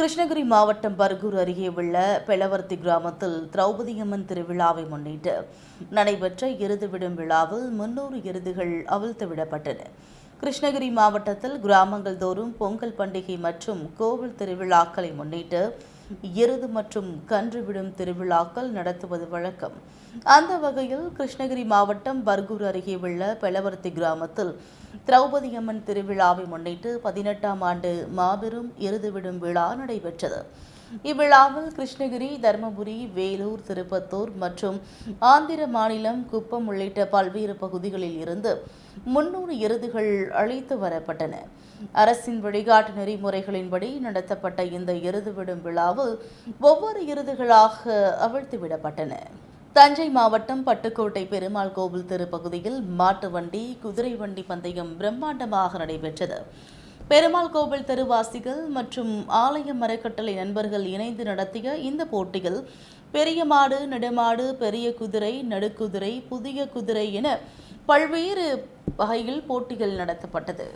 கிருஷ்ணகிரி மாவட்டம் பர்கூர் அருகே உள்ள பெலவர்த்தி கிராமத்தில் திரௌபதி அம்மன் திருவிழாவை முன்னிட்டு நடைபெற்ற எருது விடும் விழாவில் முன்னூறு எருதுகள் அவிழ்த்து விடப்பட்டன. கிருஷ்ணகிரி மாவட்டத்தில் கிராமங்கள் தோறும் பொங்கல் பண்டிகை மற்றும் கோவில் திருவிழாக்களை முன்னிட்டு எருது மற்றும் கன்று விடும் திருவிழாக்கள் நடத்துவது வழக்கம். அந்த வகையில் கிருஷ்ணகிரி மாவட்டம் பர்கூர் அருகே உள்ள பெலவர்த்தி கிராமத்தில் திரௌபதி அம்மன் திருவிழாவை முன்னிட்டு பதினெட்டாம் ஆண்டு மாபெரும் எருது விடும் விழா நடைபெற்றது. இவ்விழாவில் கிருஷ்ணகிரி தருமபுரி வேலூர் திருப்பத்தூர் மற்றும் ஆந்திர மாநிலம் குப்பம் உள்ளிட்ட பல்வேறு பகுதிகளில் இருந்து முன்னூறு எருதுகள் அழைத்து வரப்பட்டன. அரசின் வழிகாட்டு நெறிமுறைகளின்படி நடத்தப்பட்ட இந்த எருது விடும் விழாவில் ஒவ்வொரு எருதுகளாக அவிழ்த்து விடப்பட்டன. தஞ்சை மாவட்டம் பட்டுக்கோட்டை பெருமாள் கோவில் திருப்பகுதியில் மாட்டு வண்டி குதிரை வண்டி பந்தயம் பிரம்மாண்டமாக நடைபெற்றது. பெருமாள் கோவில் தெருவாசிகள் மற்றும் ஆலய மரக்கட்டளை நண்பர்கள் இணைந்து நடத்திய இந்த போட்டியில் பெரிய மாடு நெடுமாடு பெரிய குதிரை நடுக்குதிரை புதிய குதிரை என பல்வேறு வகையில் போட்டிகள் நடத்தப்பட்டது.